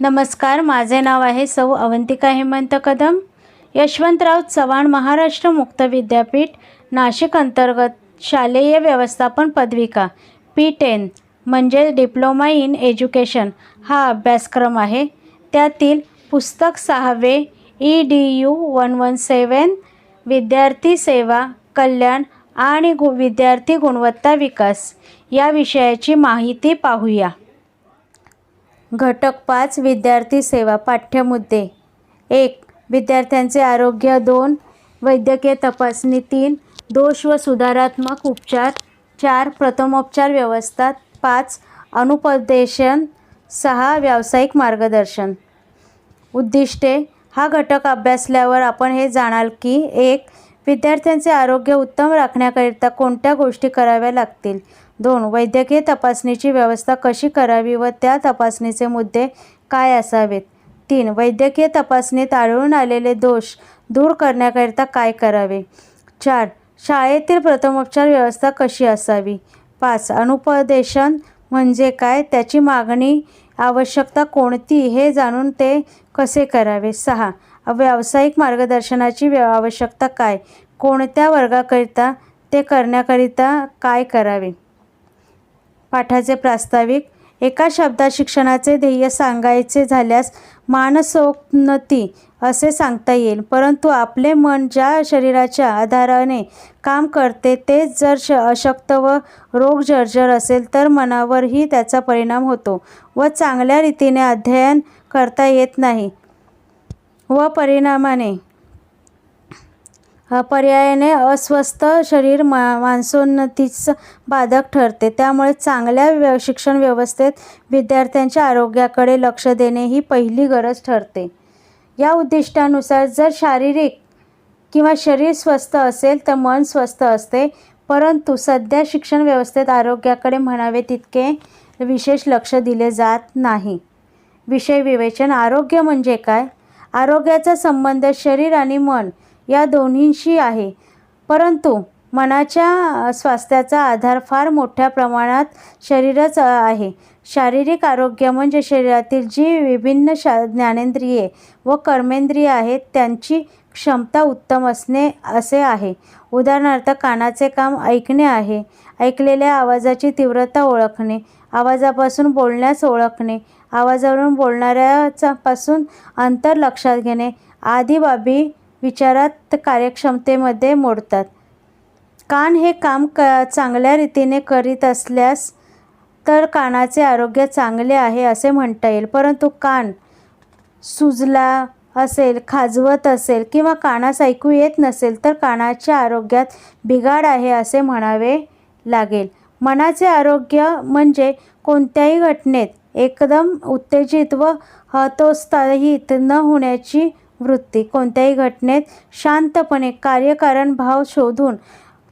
नमस्कार माझे नाव आहे सौ अवंतिका हेमंत कदम. यशवंतराव चव्हाण महाराष्ट्र मुक्त विद्यापीठ नाशिक अंतर्गत शालेय व्यवस्थापन पदविका. पी टेन म्हणजे डिप्लोमा इन एज्युकेशन हा अभ्यासक्रम आहे. त्यातील पुस्तक सहावे E D U one one seven विद्यार्थी सेवा कल्याण आणि गु विद्यार्थी गुणवत्ता विकास. या विषयाची माहिती पाहूया. घटक पाच विद्यार्थी सेवा पाठ्यमुद्दे. एक विद्यार्थ्यांचे आरोग्य. दोन वैद्यकीय तपासणी. तीन दोष व सुधारात्मक उपचार. चार प्रथमोपचार व्यवस्था. पाच अनुपदेशन. सहा व्यावसायिक मार्गदर्शन. उद्दिष्टे हा घटक अभ्यासल्यावर आपण हे जाणाल की एक विद्यार्थ्यांचे आरोग्य उत्तम राखण्याकरिता कोणत्या गोष्टी कराव्या लागतील? दोन वैद्यकीय तपासणीची व्यवस्था कशी करावी व त्या तपासणीचे मुद्दे काय असावेत? तीन वैद्यकीय तपासणीत आढळून आलेले दोष दूर करण्याकरिता काय करावे? चार शाळेतील प्रथमोपचार व्यवस्था कशी असावी? पाच अनुपदेशन म्हणजे काय? त्याची मागणी आवश्यकता कोणती हे जाणून ते कसे करावे? सहा व्यावसायिक मार्गदर्शनाची व्य आवश्यकता काय? कोणत्या वर्गाकरिता ते करण्याकरिता काय करावे? पाठाचे प्रास्ताविक एका शब्दात शिक्षणाचे ध्येय सांगायचे झाल्यास मानसोन्नती असे सांगता येईल. परंतु आपले मन ज्या शरीराच्या आधाराने काम करते तेच जर श अशक्त व रोगजर्जर असेल तर मनावरही त्याचा परिणाम होतो व चांगल्या रीतीने अध्ययन करता येत नाही. व परिणामाने. पर्यायाने अस्वस्थ शरीर मा मानसोन्नतीचं बाधक ठरते. त्यामुळे चांगल्या व्य शिक्षण व्यवस्थेत विद्यार्थ्यांच्या आरोग्याकडे लक्ष देणे ही पहिली गरज ठरते. या उद्दिष्टानुसार जर शारीरिक किंवा शरीर स्वस्थ असेल तर मन स्वस्थ असते. परंतु सध्या शिक्षण व्यवस्थेत आरोग्याकडे म्हणावे तितके विशेष लक्ष दिले जात नाही. विषय विवेचन आरोग्य म्हणजे काय? आरोग्याचा संबंध शरीर आणि मन या दोन्हींशी आहे. परंतु मनाच्या स्वास्थ्याचा आधार फार मोठ्या प्रमाणात शरीरच आहे. शारीरिक आरोग्य म्हणजे शरीरातील जी विभिन्न शा ज्ञानेंद्रिये व कर्मेंद्रिये आहेत त्यांची क्षमता उत्तम असणे असे आहे. उदाहरणार्थ कानाचे काम ऐकणे आहे. ऐकलेल्या आवाजाची तीव्रता ओळखणे आवाजापासून बोलण्यास ओळखणे आवाजावरून बोलणाऱ्याचा पासून अंतर लक्षात घेणे. आदी बाबी विचारात कार्यक्षमतेमध्ये मोडतात. कान हे काम क चांगल्या रीतीने करीत असल्यास तर कानाचे आरोग्य चांगले आहे असे म्हणता येईल. परंतु कान सुजला असेल खाजवत असेल किंवा कानास ऐकू येत नसेल तर कानाच्या आरोग्यात बिघाड आहे असे म्हणावे लागेल. मनाचे आरोग्य म्हणजे कोणत्याही घटनेत एकदम उत्तेजित व हतोत्साहित न होण्याची वृत्ती. कोणत्याही घटनेत शांतपणे कार्यकारण भाव शोधून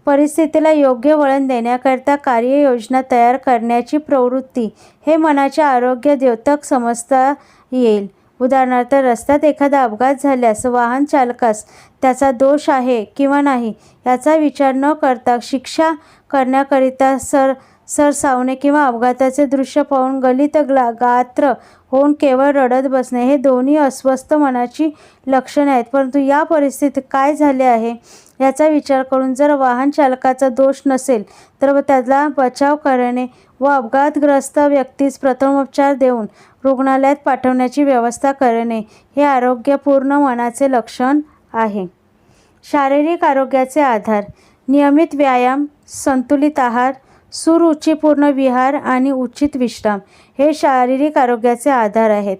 परिस्थितीला योग्य वळण देण्याकरता कार्ययोजना तयार करण्याची प्रवृत्ती हे मनाचे आरोग्य द्योतक समजता येईल. उदाहरणार्थ रस्त्यात एखादा अपघात झाल्यास वाहन चालकास त्याचा दोष आहे किंवा नाही याचा विचार न करता शिक्षा करण्याकरिता सर सरसावणे किंवा अपघाताचे दृश्य पाहून गलित ग्ला गात्र होऊन केवळ रडत बसणे हे दोन्ही अस्वस्थ मनाची लक्षणे आहेत. परंतु या परिस्थितीत काय झाले आहे याचा विचार करून जर वाहन चालकाचा दोष नसेल तर त्याला बचाव करणे व अपघातग्रस्त व्यक्तीस प्रथमोपचार देऊन रुग्णालयात पाठवण्याची व्यवस्था करणे हे आरोग्यपूर्ण मनाचे लक्षण आहे. शारीरिक आरोग्याचे आधार नियमित व्यायाम संतुलित आहार सुरुचीपूर्ण विहार आणि उचित विश्राम हे शारीरिक आरोग्याचे आधार आहेत.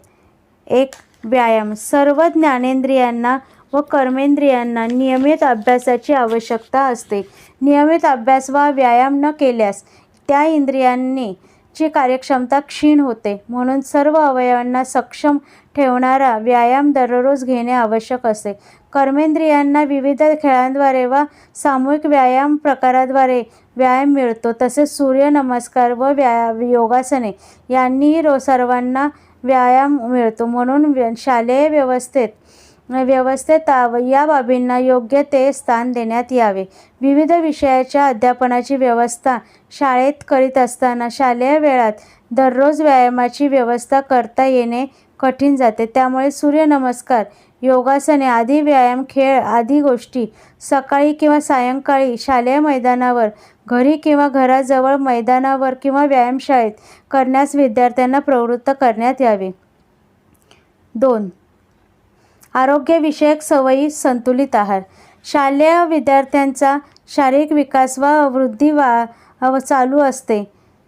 एक व्यायाम. सर्व ज्ञानेंद्रियांना व कर्मेंद्रियांना नियमित अभ्यासाची आवश्यकता असते. नियमित अभ्यास वा व्यायाम न केल्यास त्या इंद्रियांनी ची कार्यक्षमता क्षीण होते. म्हणून सर्व अवयवांना सक्षम ठेवणारा व्यायाम दररोज घेणे आवश्यक असते कर्मेंद्रियांना विविध खेळांद्वारे वा सामूहिक व्यायाम प्रकाराद्वारे व्यायाम मिळतो तसेच सूर्यनमस्कार व व्या योगासने यांनीही रो सर्वांना व्यायाम मिळतो. म्हणून शालेय व्यवस्थेत व्यवस्थेत या बाबींना योग्य ते स्थान देण्यात यावे. विविध विषयाच्या अध्यापनाची व्यवस्था शाळेत करीत असताना शालेय वेळात दररोज व्यायामाची व्यवस्था करता येणे कठीण जाते. त्यामुळे सूर्यनमस्कार योगासने आदी व्यायाम खेळ आदी गोष्टी सकाळी किंवा सायंकाळी शालेय मैदानावर घरी किंवा घराजवळ मैदानावर किंवा व्यायामशाळेत करण्यास विद्यार्थ्यांना प्रवृत्त करण्यात यावे. दोन. आरोग्यविषयक सवयी संतुलित आहार. शालेय विद्यार्थ्यांचा शारीरिक विकास व वृद्धी वा चालू असते.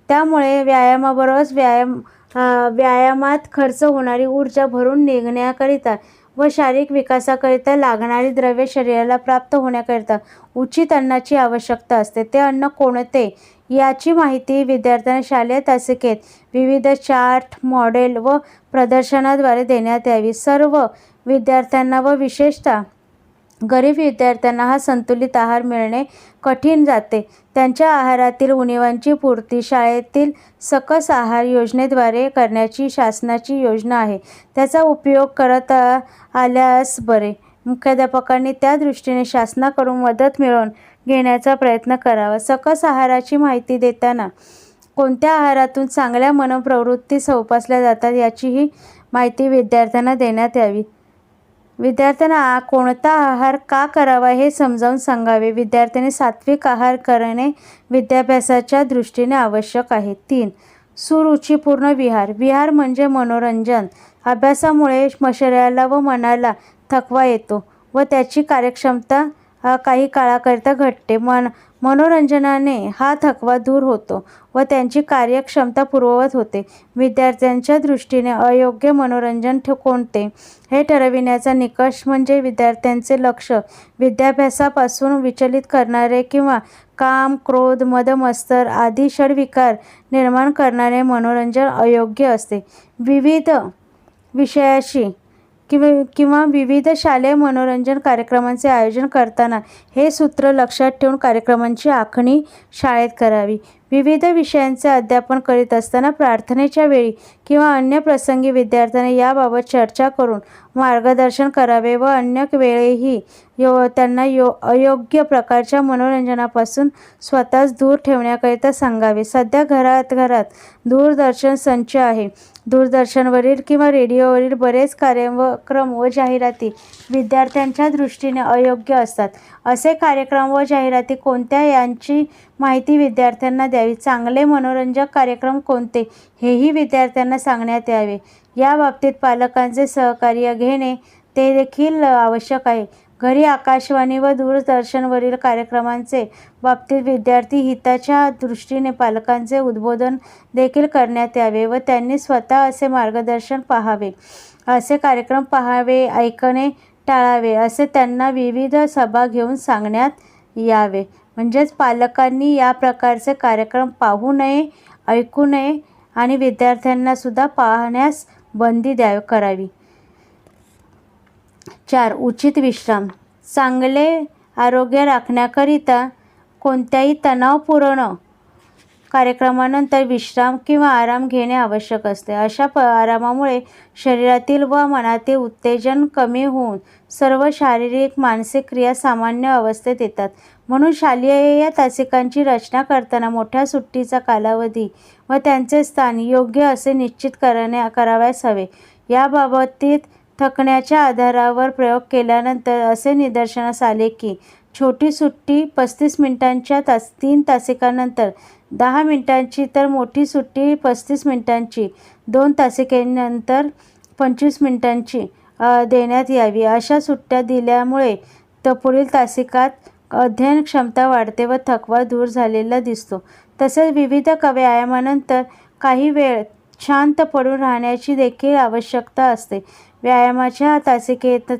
त्यामुळे व्यायामाबरोबरच व्यायाम व्यायामात खर्च होणारी ऊर्जा भरून निघण्याकरिता व शारीरिक विकासाकरिता लागणारी द्रव्ये शरीराला प्राप्त होण्याकरिता उचित अन्नाची आवश्यकता असते. ते अन्न कोणते? याची माहिती विद्यार्थ्यांना शालेय तासिकेत विविध चार्ट मॉडेल व प्रदर्शनाद्वारे देण्यात यावी. सर्व विद्यार्थ्यांना व विशेषतः गरीब विद्यार्थ्यांना हा संतुलित आहार मिळणे कठीण जाते. त्यांच्या आहारातील उणिवांची पूर्ती शाळेतील सकस आहार योजनेद्वारे करण्याची शासनाची योजना आहे. त्याचा उपयोग करत आल्यास बरे. मुख्याध्यापकांनी त्या दृष्टीने शासनाकडून मदत मिळवून घेण्याचा प्रयत्न करावा. सकस आहाराची माहिती देताना कोणत्या आहारातून चांगल्या मनोप्रवृत्ती जोपासल्या जातात याचीही माहिती विद्यार्थ्यांना देण्यात यावी. विद्यार्थ्यांना कोणता आहार का करावा हे समजावून सांगावे. विद्यार्थ्यांनी सात्विक आहार करणे विद्याभ्यासाच्या दृष्टीने आवश्यक आहे. तीन सुरुचीपूर्ण विहार. विहार म्हणजे मनोरंजन. अभ्यासामुळे शरीराला व मनाला थकवा येतो व त्याची कार्यक्षमता काही काळाकरिता घटते. मन मनोरंजनाने हा थकवा दूर होतो व त्यांची कार्यक्षमता पूर्ववत होते. विद्यार्थ्यांच्या दृष्टीने अयोग्य मनोरंजन कोणते? हे ठरविण्याचा निकष म्हणजे विद्यार्थ्यांचे लक्ष विद्याभ्यासापासून विचलित करणारे किंवा काम क्रोध मदमस्तर आदी षडविकार निर्माण करणारे मनोरंजन अयोग्य असते. विविध विषयाशी किंवा किंवा विविध शालेय मनोरंजन कार्यक्रमांचे आयोजन करताना हे सूत्र लक्षात ठेवून कार्यक्रमांची आखणी शाळेत करावी. विविध विषयांचे अध्यापन करीत असताना प्रार्थनेच्या वेळी किंवा अन्य प्रसंगी विद्यार्थ्यांनी याबाबत चर्चा करून मार्गदर्शन करावे व अन्य वेळेही यो त्यांना यो अयोग्य प्रकारच्या मनोरंजनापासून स्वतःच दूर ठेवण्याकरिता सांगावे. सध्या घरात घरात दूरदर्शन संच आहे. दूरदर्शनवरील किंवा रेडिओवरील बरेच कार्यक्रम व जाहिराती विद्यार्थ्यांच्या दृष्टीने अयोग्य असतात. असे कार्यक्रम व जाहिराती कोणत्या यांची माहिती विद्यार्थ्यांना द्यावी? चांगले मनोरंजक कार्यक्रम कोणते? हेही विद्यार्थ्यांना सांगण्यात यावे. या बाबतीत पालकांचे सहकार्य घेणे ते देखील आवश्यक आहे. घरी आकाशवाणी व दूरदर्शनवरील कार्यक्रमांचे बाबतीत विद्यार्थी हिताच्या दृष्टीने पालकांचे उद्बोधन देखील करण्यात यावे व त्यांनी स्वतः असे मार्गदर्शन पाहावे असे कार्यक्रम पाहावे ऐकणे टाळावे असे त्यांना विविध सभा घेऊन सांगण्यात यावे. म्हणजेच पालकांनी या प्रकारचे कार्यक्रम पाहू नये ऐकू नये आणि विद्यार्थ्यांनासुद्धा पाहण्यास बंदी द्या करावी. चार उचित विश्राम. चांगले आरोग्य राखण्याकरिता कोणत्याही तणावपूर्ण कार्यक्रमानंतर विश्राम किंवा आराम घेणे आवश्यक असते. अशा प आरामामुळे शरीरातील व मनातील उत्तेजन कमी होऊन सर्व शारीरिक मानसिक क्रिया सामान्य अवस्थेत येतात. म्हणून शालेय या तासिकांची रचना करताना मोठ्या सुट्टीचा कालावधी व त्यांचे स्थान योग्य असे निश्चित करण्या करावयास हवे. याबाबतीत थकण्याच्या आधारावर प्रयोग केल्यानंतर असे निदर्शनास आले की छोटी सुट्टी पस्तीस मिनिटांच्या तास तीन तासिकानंतर दहा मिनिटांची तर मोठी सुट्टी पस्तीस मिनिटांची दोन तासिकेनंतर पंचवीस मिनिटांची देण्यात यावी. अशा सुट्ट्या दिल्यामुळे तर पुढील तासिकात अध्ययन क्षमता वाढते व थकवा दूर झालेला दिसतो. तसेच विविध व्यायामानंतर काही वेळ शांत पडून राहण्याची देखील आवश्यकता असते. व्यायामाच्या तासिकेत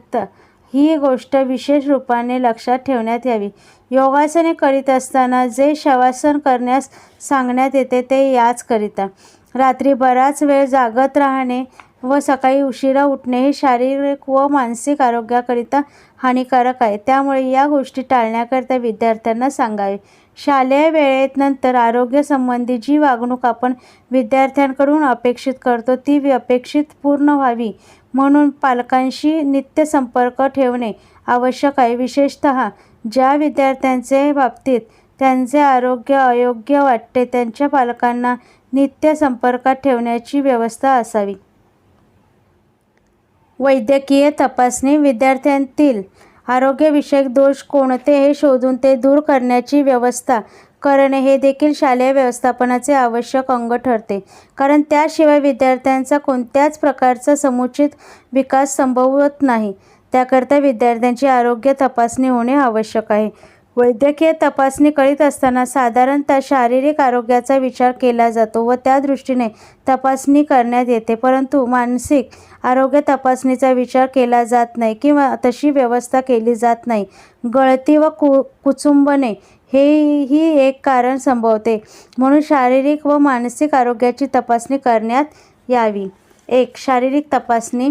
ही गोष्ट विशेष रूपाने लक्षात ठेवण्यात यावी. योगासने करीत असताना जे शवासन करण्यास सांगण्यात येते ते याचकरिता रात्री बराच वेळ जागत राहणे व सकाळी उशिरा उठणे हे शारीरिक व मानसिक आरोग्याकरिता हानिकारक आहे. त्यामुळे या गोष्टी टाळण्याकरिता विद्यार्थ्यांना सांगावे. शालेय वेळेत नंतर आरोग्यसंबंधी जी वागणूक आपण विद्यार्थ्यांकडून अपेक्षित करतो ती अपेक्षित पूर्ण व्हावी. म्हणून पालकांशी नित्य संपर्क ठेवणे आवश्यक आहे. विशेषतः ज्या विद्यार्थ्यांचे बाबतीत त्यांचे आरोग्य अयोग्य वाटते त्यांच्या पालकांना नित्य संपर्कात ठेवण्याची व्यवस्था असावी. वैद्यकीय तपासणी विद्यार्थ्यांतील आरोग्यविषयक दोष कोणते हे शोधून ते दूर करण्याची व्यवस्था करणे हे देखील शालेय व्यवस्थापनाचे आवश्यक अंग ठरते. कारण त्याशिवाय विद्यार्थ्यांचा कोणत्याच प्रकारचा समुचित विकास संभवत नाही. त्याकरता विद्यार्थ्यांची आरोग्य तपासणी होणे आवश्यक आहे. वैद्यकीय तपासणी करीत असताना साधारणतः शारीरिक आरोग्याचा विचार केला जातो व त्या दृष्टीने तपासणी करण्यात येते. परंतु मानसिक आरोग्य तपासणीचा विचार केला जात नाही किंवा तशी व्यवस्था केली जात नाही. गळती व कु कुचुंबने हेही एक कारण संभवते. म्हणून शारीरिक व मानसिक आरोग्याची तपासणी करण्यात यावी. एक शारीरिक तपासणी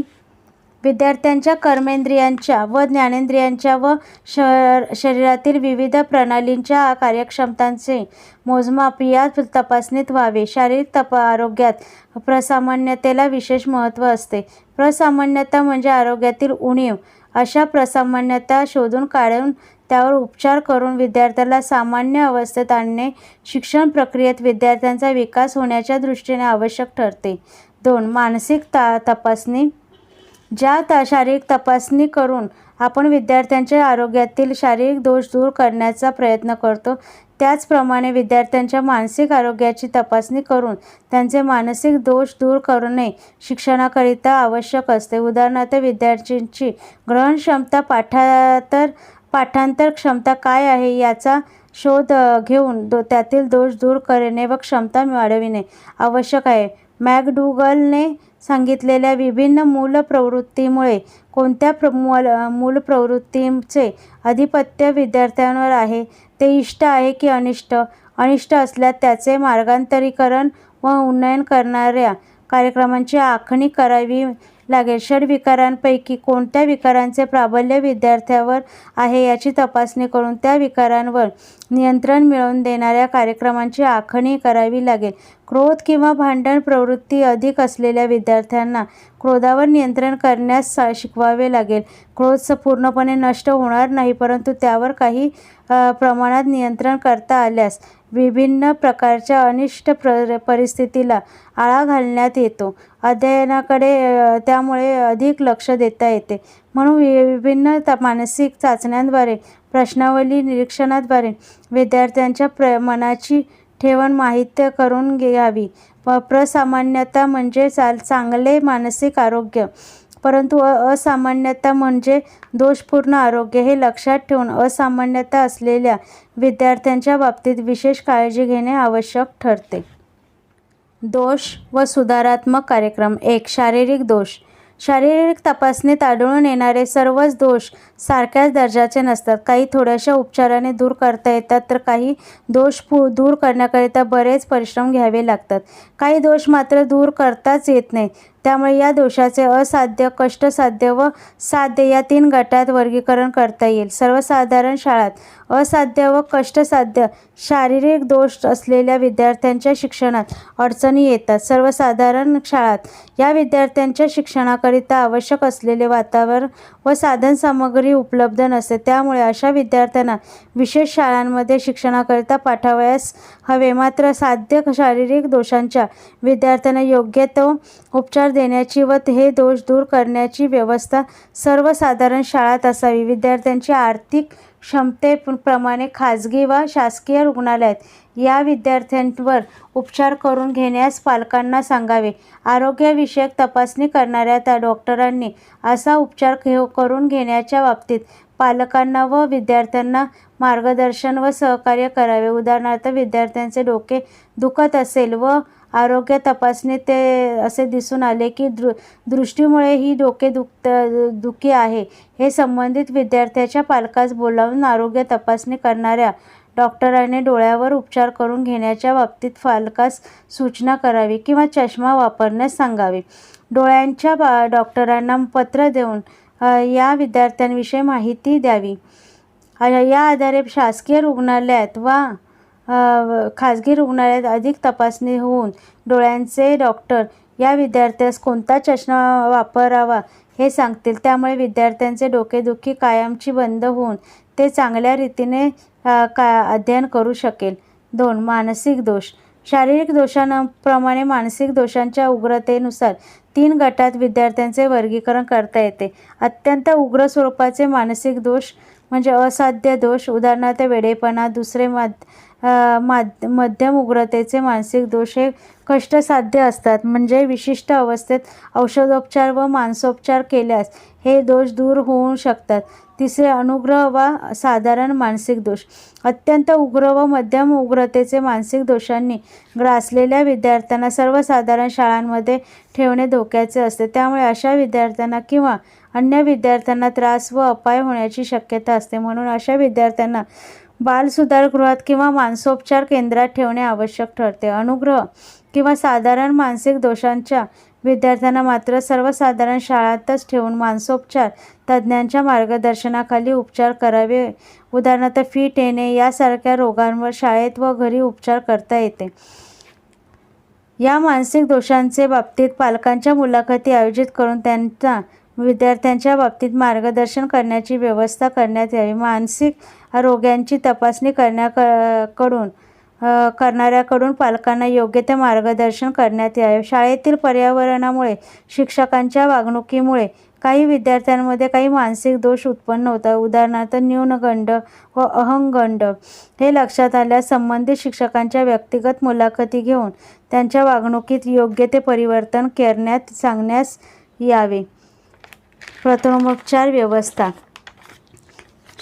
विद्यार्थ्यांच्या कर्मेंद्रियांच्या व ज्ञानेंद्रियांच्या व शर शरीरातील विविध प्रणालींच्या कार्यक्षमतांचे मोजमाप या तपासणीत व्हावे. शारीरिक तपा आरोग्यात प्रसामान्यतेला विशेष महत्त्व असते. प्रसामान्यता म्हणजे आरोग्यातील उणीव. अशा प्रसामान्यता शोधून काढून त्यावर उपचार करून विद्यार्थ्याला सामान्य अवस्थेत आणणे शिक्षण प्रक्रियेत विद्यार्थ्यांचा विकास होण्याच्या दृष्टीने आवश्यक ठरते. दोन मानसिक ता तपासणी. ज्या ता शारीरिक तपासणी करून आपण विद्यार्थ्यांच्या आरोग्यातील शारीरिक दोष दूर करण्याचा प्रयत्न करतो. त्याचप्रमाणे विद्यार्थ्यांच्या मानसिक आरोग्याची तपासणी करून त्यांचे मानसिक दोष दूर करणे शिक्षणाकरिता आवश्यक असते. उदाहरणार्थ विद्यार्थ्यांची ग्रहणक्षमता पाठांतर पाठांतर क्षमता काय आहे याचा शोध घेऊन दो त्यातील दोष दूर करणे व क्षमता वाढविणे आवश्यक आहे. मॅकडुगलने सांगितलेल्या विभिन्न मूल प्रवृत्तीमुळे कोणत्या प्र मूल मूल प्रवृत्तींचे आधिपत्य विद्यार्थ्यांवर आहे? ते इष्ट आहे की अनिष्ट? अनिष्ट असल्यास त्याचे मार्गांतरीकरण व उन्नयन करणाऱ्या कार्यक्रमांची आखणी करावी लागेल. षडविकारांपैकी कोणत्या विकारांचे प्राबल्य विद्यार्थ्यावर आहे याची तपासणी करून त्या विकारांवर नियंत्रण मिळवून देणाऱ्या कार्यक्रमांची आखणी करावी लागेल. क्रोध किंवा भांडण प्रवृत्ती अधिक असलेल्या विद्यार्थ्यांना क्रोधावर नियंत्रण करण्यास शिकवावे लागेल. क्रोध पूर्णपणे नष्ट होणार नाही परंतु त्यावर काही प्रमाणात नियंत्रण करता आल्यास विभिन्न प्रकारच्या अनिष्ट प्र परिस्थितीला आळा घालण्यात येतो. अध्ययनाकडे त्यामुळे अधिक लक्ष देता येते. म्हणून विभिन्न त मानसिक चाचण्यांद्वारे प्रश्नावली निरीक्षणाद्वारे विद्यार्थ्यांच्या प्र मनाची ठेवण माहीत करून घ्यावी. प प्रसामान्यता म्हणजे चाल चांगले मानसिक आरोग्य. परंतु असामान्यता म्हणजे दोषपूर्ण आरोग्य हे लक्षात ठेवून असामान्यता असलेल्या विद्यार्थ्यांच्या बाबतीत विशेष काळजी घेणे आवश्यक ठरते. दोष व सुधारात्मक कार्यक्रम. एक शारीरिक दोष. शारीरिक तपासणीत आढळून येणारे सर्वच दोष सारख्याच दर्जाचे नसतात. काही थोड्याशा उपचाराने दूर करता येतात तर काही दोष पू दूर करण्याकरिता बरेच परिश्रम घ्यावे लागतात. काही दोष मात्र दूर करताच येत नाही त्यामुळे या दोषाचे असाध्य कष्टसाध्य व साध्य या तीन गटात वर्गीकरण करता येईल. सर्वसाधारण शाळात असाध्य व कष्टसाध्य शारीरिक दोष असलेल्या विद्यार्थ्यांच्या शिक्षणात अडचणी येतात. सर्वसाधारण शाळात या विद्यार्थ्यांच्या शिक्षणाकरिता आवश्यक असलेले वातावरण व नोकरी उपलब्ध नसते. त्यामुळे अशा विद्यार्थ्यांना विशेष शाळांमध्ये शिक्षणाकरिता पाठवायस हवे. मात्र साध्य शारीरिक दोषांच्या विद्यार्थ्यांना योग्य तो उपचार देण्याची व हे दोष दूर करण्याची व्यवस्था सर्वसाधारण शाळात असावी. विद्यार्थ्यांची आर्थिक क्षमतेप्रमाणे खाजगी व शासकीय रुग्णालयात या विद्यार्थ्यांवर उपचार करून घेण्यास पालकांना सांगावे. आरोग्यविषयक तपासणी करणाऱ्या त्या डॉक्टरांनी असा उपचार घेऊ करून घेण्याच्या बाबतीत पालकांना व विद्यार्थ्यांना मार्गदर्शन व सहकार्य करावे. उदाहरणार्थ विद्यार्थ्यांचे डोके दुखत असेल व आरोग्य तपासणीत ते असे दिसून आले की दृ दृष्टीमुळे ही डोके दुखत दुखी आहे. हे संबंधित विद्यार्थ्याच्या पालकास बोलावून आरोग्य तपासणी करणाऱ्या डॉक्टरांनी डोळ्यावर उपचार करून घेण्याच्या बाबतीत पालकास सूचना करावी किंवा चष्मा वापरण्यास सांगावे. डोळ्यांच्या बा डॉक्टरांना पत्र देऊन या विद्यार्थ्यांविषयी माहिती द्यावी. या आधारे शासकीय रुग्णालयात वा खाजगी रुग्णालयात अधिक तपासणी होऊन डोळ्यांचे डॉक्टर या विद्यार्थ्यास कोणता चष्मा वापरावा हे सांगतील. त्यामुळे विद्यार्थ्यांचे डोकेदुखी कायमची बंद होऊन ते चांगल्या रीतीने का अध्ययन करू शकेल. दोन मानसिक दोष. शारीरिक दोषांप्रमाणे मानसिक दोषांच्या उग्रतेनुसार तीन गटात विद्यार्थ्यांचे वर्गीकरण करता येते. अत्यंत उग्र स्वरूपाचे मानसिक दोष म्हणजे असाध्य दोष उदाहरणार्थ वेडेपणा दुसरे माध माध मध्यम उग्रतेचे मानसिक दोष हे कष्टसाध्य असतात. म्हणजे विशिष्ट अवस्थेत औषधोपचार व मानसोपचार केल्यास हे दोष दूर होऊ शकतात. तिसरे अनुग्रह वा साधारण मानसिक दोष. अत्यंत उग्र व मध्यम उग्रतेचे मानसिक दोषांनी ग्रासलेल्या विद्यार्थ्यांना सर्वसाधारण शाळांमध्ये ठेवणे धोक्याचे असते. त्यामुळे अशा विद्यार्थ्यांना किंवा अन्य विद्यार्थ्यांना त्रास व अपाय होण्याची शक्यता असते. म्हणून अशा विद्यार्थ्यांना बालसुधारगृहात किंवा मानसोपचार केंद्रात ठेवणे आवश्यक ठरते. अनुग्रह किंवा साधारण मानसिक दोषांच्या विद्यार्थ्यांना मात्र सर्वसाधारण शाळातच ठेवून मानसोपचार तज्ज्ञांच्या मार्गदर्शनाखाली उपचार करावे. उदाहरणार्थ फिट येणे यासारख्या रोगांवर शाळेत व घरी उपचार करता येते. या मानसिक दोषांचे बाबतीत पालकांच्या मुलाखती आयोजित करून त्यांना विद्यार्थ्यांच्या बाबतीत मार्गदर्शन करण्याची व्यवस्था करण्यात यावी. मानसिक रोग्यांची तपासणी करण्याकडून करणाऱ्याकडून पालकांना योग्य ते मार्गदर्शन करण्यात यावे. शाळेतील पर्यावरणामुळे शिक्षकांच्या वागणुकीमुळे काही विद्यार्थ्यांमध्ये काही मानसिक दोष उत्पन्न होतात. उदाहरणार्थ न्यूनगंड व अहंगंड हे लक्षात आल्यास संबंधित शिक्षकांच्या व्यक्तिगत मुलाखती घेऊन त्यांच्या वागणुकीत योग्य ते परिवर्तन करण्यात सांगण्यास यावे. प्रथमोपचार व्यवस्था.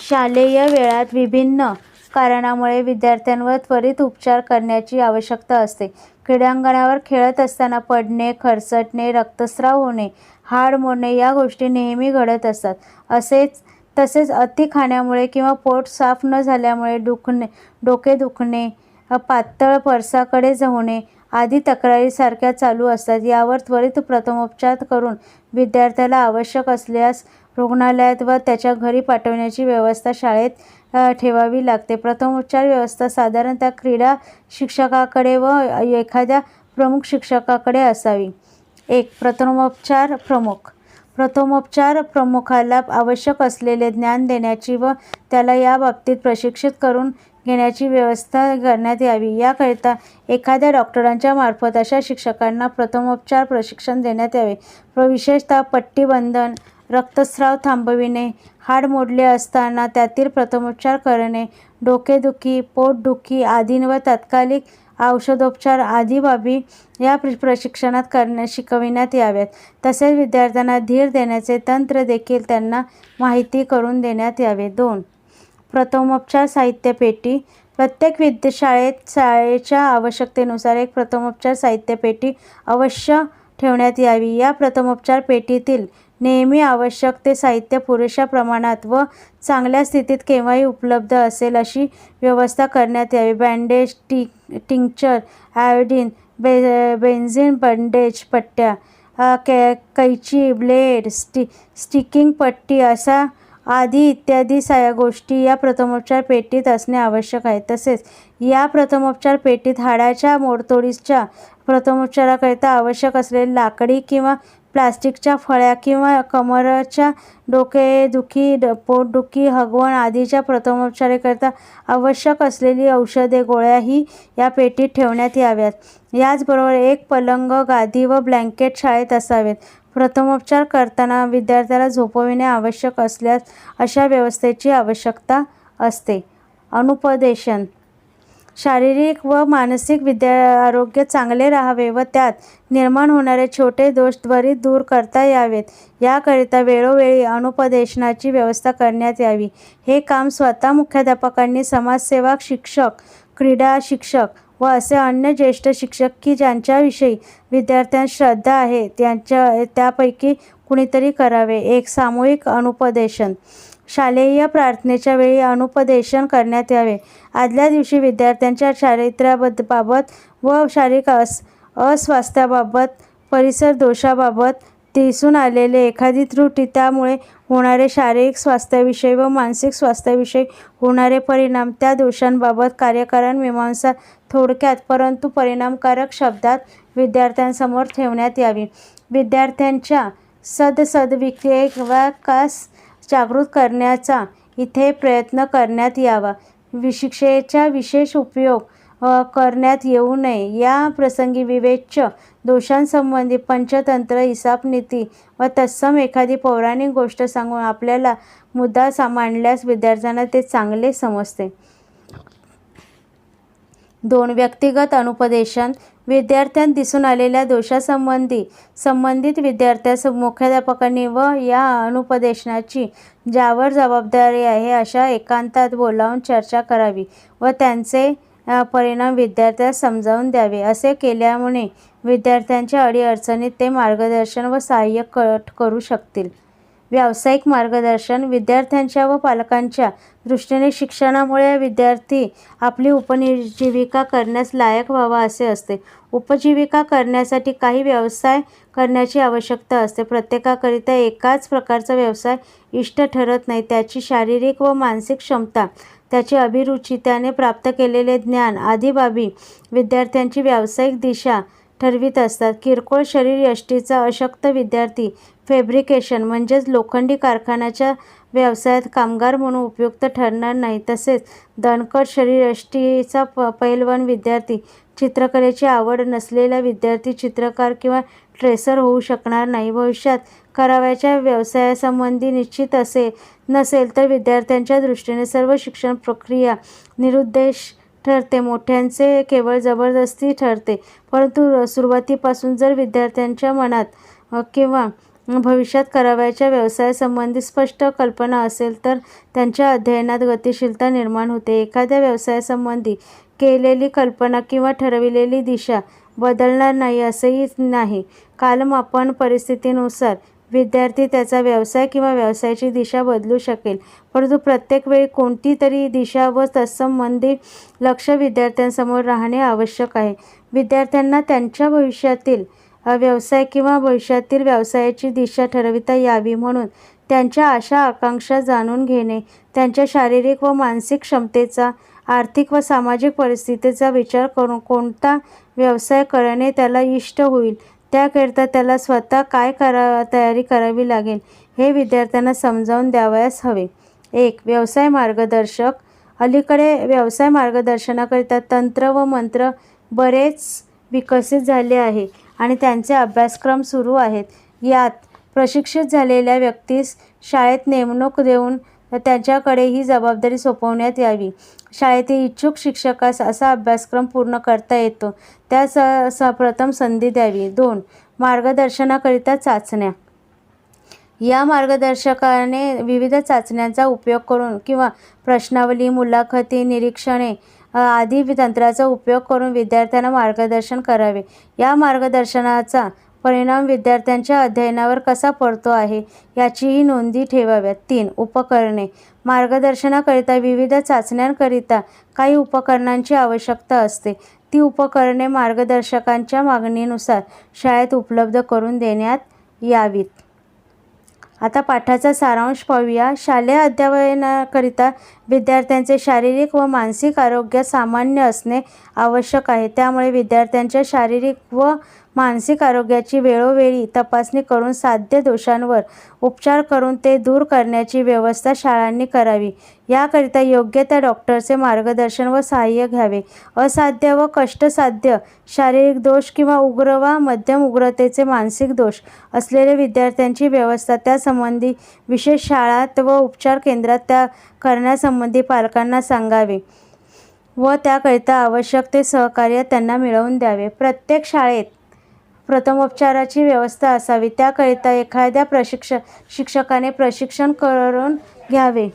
शालेय वेळात विभिन्न कारणामुळे विद्यार्थ्यांवर त्वरित उपचार करण्याची आवश्यकता असते. क्रीडांगणावर खेळत असताना पडणे खरचटणे रक्तस्राव होणे हाड मोडणे या गोष्टी नेहमी घडत असतात. असेच तसेच अति खाण्यामुळे किंवा पोट साफ न झाल्यामुळे दुखणे डोके दुखणे पातळ परसाकडे होणे आदी तक्रारीसारख्या चालू असतात. यावर त्वरित प्रथमोपचार करून विद्यार्थ्याला आवश्यक असल्यास रुग्णालयात व त्याच्या घरी पाठवण्याची व्यवस्था शाळेत ठेवावी लागते. प्रथमोपचार व्यवस्था साधारणतः क्रीडा शिक्षकाकडे व एखाद्या प्रमुख शिक्षकाकडे असावी. एक प्रथमोपचार प्रमुख. प्रथमोपचार प्रमुखाला आवश्यक असलेले ज्ञान देण्याची व त्याला या बाबतीत प्रशिक्षित करून घेण्याची व्यवस्था करण्यात यावी. याकरिता एखाद्या डॉक्टरांच्या मार्फत अशा शिक्षकांना प्रथमोपचार प्रशिक्षण देण्यात यावे. विशेषतः पट्टीबंधन रक्तस्राव थांबविणे हाड मोडले असताना त्यातील प्रथमोपचार करणे डोकेदुखी पोटदुखी आदींवर तात्कालिक औषधोपचार आदी बाबी या प्रशिक्षणात करण्या शिकविण्यात याव्यात. तसेच विद्यार्थ्यांना धीर देण्याचे तंत्र देखील त्यांना माहिती करून देण्यात यावे. दोन प्रथमोपचार साहित्य पेटी प्रत्येक विद्याशाळेत शाळेच्या आवश्यकतेनुसार एक प्रथमोपचार साहित्य पेटी अवश्य ठेवण्यात यावी. या प्रथमोपचार पेटीतील नेहमी आवश्यक ते साहित्य पुरेशा प्रमाणात व चांगल्या स्थितीत केव्हाही उपलब्ध असेल अशी व्यवस्था करण्यात यावी. बँडेज टी टिंक्चर आयोडीन बे बेन्झिन बंडेज पट्ट्या कै कैची ब्लेड स्टि स्टिकिंग पट्टी असा आदी इत्यादी साया गोष्टी या प्रथमोपचार पेटीत असणे आवश्यक आहे. तसेच या प्रथमोपचार पेटीत हाडाच्या मोडतोडीच्या प्रथमोपचाराकरिता आवश्यक असलेले लाकडी किंवा प्लास्टिकच्या फळ्या किंवा कमरच्या डोकेदुखी पोटदुखी हगवण आदीच्या प्रथमोपचाराकरिता आवश्यक असलेली औषधे गोळ्याही या पेटीत ठेवण्यात याव्यात. याचबरोबर एक पलंग गादी व ब्लँकेट शाळेत असावेत. प्रथमोपचार करताना विद्यार्थ्याला झोपविणे आवश्यक असल्यास अशा व्यवस्थेची आवश्यकता असते. अनुपदेशन. शारीरिक व मानसिक विद्या आरोग्य चांगले राहावे व त्यात निर्माण होणारे छोटे दोष त्वरित दूर करता यावेत. याकरिता वेळोवेळी अनुपदेशनाची व्यवस्था करण्यात यावी. हे काम स्वतः मुख्याध्यापकांनी समाजसेवक शिक्षक क्रीडा शिक्षक व असे अन्य ज्येष्ठ शिक्षक की ज्यांच्याविषयी विद्यार्थ्यांत श्रद्धा आहे त्यांच्या त्यापैकी कुणीतरी करावे. एक सामूहिक अनुपदेशन. शालेय प्रार्थनेच्या वेळी अनुपदेशन करण्यात यावे. आदल्या दिवशी विद्यार्थ्यांच्या चारित्र्याबद्द बाबत व शारीरिक अस अस्वास्थ्याबाबत परिसर दोषाबाबत दिसून आलेले एखादी त्रुटी त्यामुळे होणारे शारीरिक स्वास्थ्याविषयी व मानसिक स्वास्थ्याविषयी होणारे परिणाम त्या दोषांबाबत कार्यकारण मीमांसा थोडक्यात परंतु परिणामकारक शब्दात विद्यार्थ्यांसमोर ठेवण्यात यावी. विद्यार्थ्यांच्या सदसद्विवेकास जागृत करण्याचा इथे प्रयत्न करण्यात यावा. शिक्षेचा विशेष उपयोग करण्यात येऊ नये. या प्रसंगी विवेच्य दोषांसंबंधी पंचतंत्र हिसाबनीती व तत्सम एखादी पौराणिक गोष्ट सांगून आपल्याला मुद्दा सा- मांडल्यास विद्यार्थ्यांना ते चांगले समजते. दोन व्यक्तिगत अनुपदेशन विद्यार्थ्यांत दिसून आलेल्या दोषासंबंधी संबंधित विद्यार्थ्यास मुख्याध्यापकांनी व या अनुपदेशनाची ज्यावर जबाबदारी आहे अशा एकांतात बोलावून चर्चा करावी व त्यांचे परिणाम विद्यार्थ्यास समजावून द्यावे. असे केल्यामुळे विद्यार्थ्यांच्या अडीअडचणीत ते मार्गदर्शन व सहाय्य कट करू शकतील. व्यावसायिक मार्गदर्शन विद्यार्थ्यांच्या व पालकांच्या दृष्टीने शिक्षणामुळे विद्यार्थी आपली उपजीविका करण्यास लायक व्हावा असे असते. उपजीविका करण्यासाठी काही व्यवसाय करण्याची आवश्यकता असते. प्रत्येकाकरिता एकाच प्रकारचा व्यवसाय इष्ट ठरत नाही. त्याची शारीरिक व मानसिक क्षमता त्याची अभिरुची त्याने प्राप्त केलेले ज्ञान आदी बाबी विद्यार्थ्यांची व्यावसायिक दिशा ठरवीत असतात. किरकोळ शरीरयष्टीचा अशक्त विद्यार्थी फॅब्रिकेशन म्हणजेच लोखंडी कारखान्याच्या व्यवसायात कामगार म्हणून उपयुक्त ठरणार नाही. तसेच दणकट शरीरयष्टीचा प पैलवान विद्यार्थी चित्रकलेची आवड नसलेला विद्यार्थी चित्रकार किंवा ट्रेसर होऊ शकणार नाही. भविष्यात करावयाच्या व्यवसायासंबंधी निश्चित असे नसेल तर विद्यार्थ्यांच्या दृष्टीने सर्व शिक्षण प्रक्रिया निरुद्देश ठरते. मोठ्यांचे केवळ जबरदस्ती ठरते. परंतु सुरुवातीपासून जर विद्यार्थ्यांच्या मनात किंवा भविष्यात करावयाच्या व्यवसायासंबंधी स्पष्ट कल्पना असेल तर त्यांच्या अध्ययनात गतिशीलता निर्माण होते. एखाद्या व्यवसायासंबंधी केलेली कल्पना किंवा ठरविलेली दिशा बदलणार नाही असंही नाही. कालमापन परिस्थितीनुसार विद्यार्थी त्याचा व्यवसाय किंवा व्यवसायाची दिशा बदलू शकेल. परंतु प्रत्येक वेळी कोणती तरी दिशा व तत्संबंधी लक्ष विद्यार्थ्यांसमोर राहणे आवश्यक आहे. विद्यार्थ्यांना त्यांच्या भविष्यातील व्यवसाय किंवा भविष्यातील व्यवसायाची दिशा ठरविता यावी म्हणून त्यांच्या आशा आकांक्षा जाणून घेणे त्यांच्या शारीरिक व मानसिक क्षमतेचा आर्थिक व सामाजिक परिस्थितीचा विचार करून कोणता व्यवसाय करणे त्याला इष्ट होईल. त्याकरिता त्याला स्वतः काय करा तयारी करावी लागेल हे विद्यार्थ्यांना समजावून द्यावयास हवे. एक व्यवसाय मार्गदर्शक. अलीकडे व्यवसाय मार्गदर्शनाकरिता तंत्र व मंत्र बरेच विकसित झाले आहे आणि त्यांचे अभ्यासक्रम सुरू आहेत. यात प्रशिक्षित झालेल्या व्यक्तीस शाळेत नेमणूक देऊन त्यांच्याकडे ही जबाबदारी सोपवण्यात यावी. शाळेतील इच्छुक शिक्षकास असा अभ्यासक्रम पूर्ण करता येतो. त्यास अ, प्रथम संधी द्यावी. दोन मार्गदर्शनाकरिता चाचण्या. या मार्गदर्शकाने विविध चाचण्यांचा उपयोग करून किंवा प्रश्नावली मुलाखती निरीक्षणे आदी तंत्राचा उपयोग करून विद्यार्थ्यांना मार्गदर्शन करावे. या मार्गदर्शनाचा परिणाम विद्यार्थ्यांच्या अध्ययनावर कसा पडतो आहे याचीही नोंदी ठेवाव्यात. तीन उपकरणे. मार्गदर्शनाकरिता विविध चाचण्यांकरिता काही उपकरणांची आवश्यकता असते. ती उपकरणे मार्गदर्शकांच्या मागणीनुसार शाळेत उपलब्ध करून देण्यात यावीत. आता पाठाचा सारांश पाहूया. शालेय अध्यापनाकरिता विद्यार्थ्यांचे शारीरिक व मानसिक आरोग्य सामान्य असणे आवश्यक आहे. त्यामुळे विद्यार्थ्यांच्या शारीरिक व मानसिक आरोग्याची वेळोवेळी तपासणी करून साध्य दोषांवर उपचार करून ते दूर करण्याची व्यवस्था शाळांनी करावी. याकरिता योग्य त्या डॉक्टरचे मार्गदर्शन व सहाय्य घ्यावे. असाध्य व कष्टसाध्य शारीरिक दोष किंवा उग्र वा मध्यम उग्रतेचे मानसिक दोष असलेल्या विद्यार्थ्यांची व्यवस्था त्यासंबंधी विशेष शाळात व उपचार केंद्रात त्या करण्यासंबंधी पालकांना सांगावे व त्याकरिता आवश्यक ते सहकार्य त्यांना मिळवून द्यावे. प्रत्येक शाळेत प्रथमोपचाराची व्यवस्था असावी. त्याकरिता एखाद्या प्रशिक्ष शिक्षकाने प्रशिक्षण करून घ्यावे.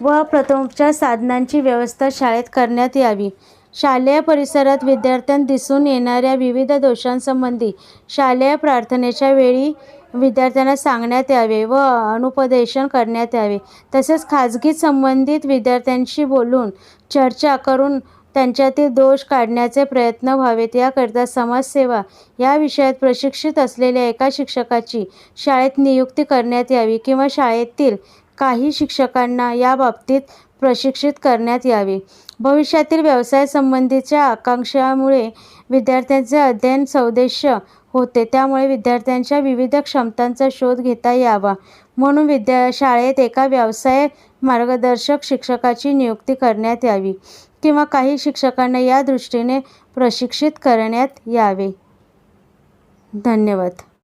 व प्रथमोपचार साधनांची व्यवस्था शाळेत करण्यात यावी. शालेय परिसरात विद्यार्थ्यांना दिसून येणाऱ्या विविध दोषांसंबंधी शालेय प्रार्थनेच्या वेळी विद्यार्थ्यांना सांगण्यात यावे व अनुपदेशन करण्यात यावे. तसेच खाजगी संबंधित विद्यार्थ्यांशी बोलून चर्चा करून त्यांच्यातील दोष काढण्याचे प्रयत्न व्हावेत. याकरिता समाजसेवा या विषयात प्रशिक्षित असलेल्या एका शिक्षकाची शाळेत नियुक्ती करण्यात यावी किंवा शाळेतील काही शिक्षकांना याबाबतीत प्रशिक्षित करण्यात यावे. भविष्यातील व्यवसायासंबंधीच्या आकांक्षामुळे विद्यार्थ्यांचे अध्ययन सौदेश्य होते. त्यामुळे विद्यार्थ्यांच्या विविध क्षमतांचा शोध घेता यावा. म्हणून विद्या शाळेत एका व्यवसाय मार्गदर्शक शिक्षकाची नियुक्ती करण्यात यावी. किंवा काही शिक्षकांना या दृष्टीने प्रशिक्षित करण्यात यावे. धन्यवाद.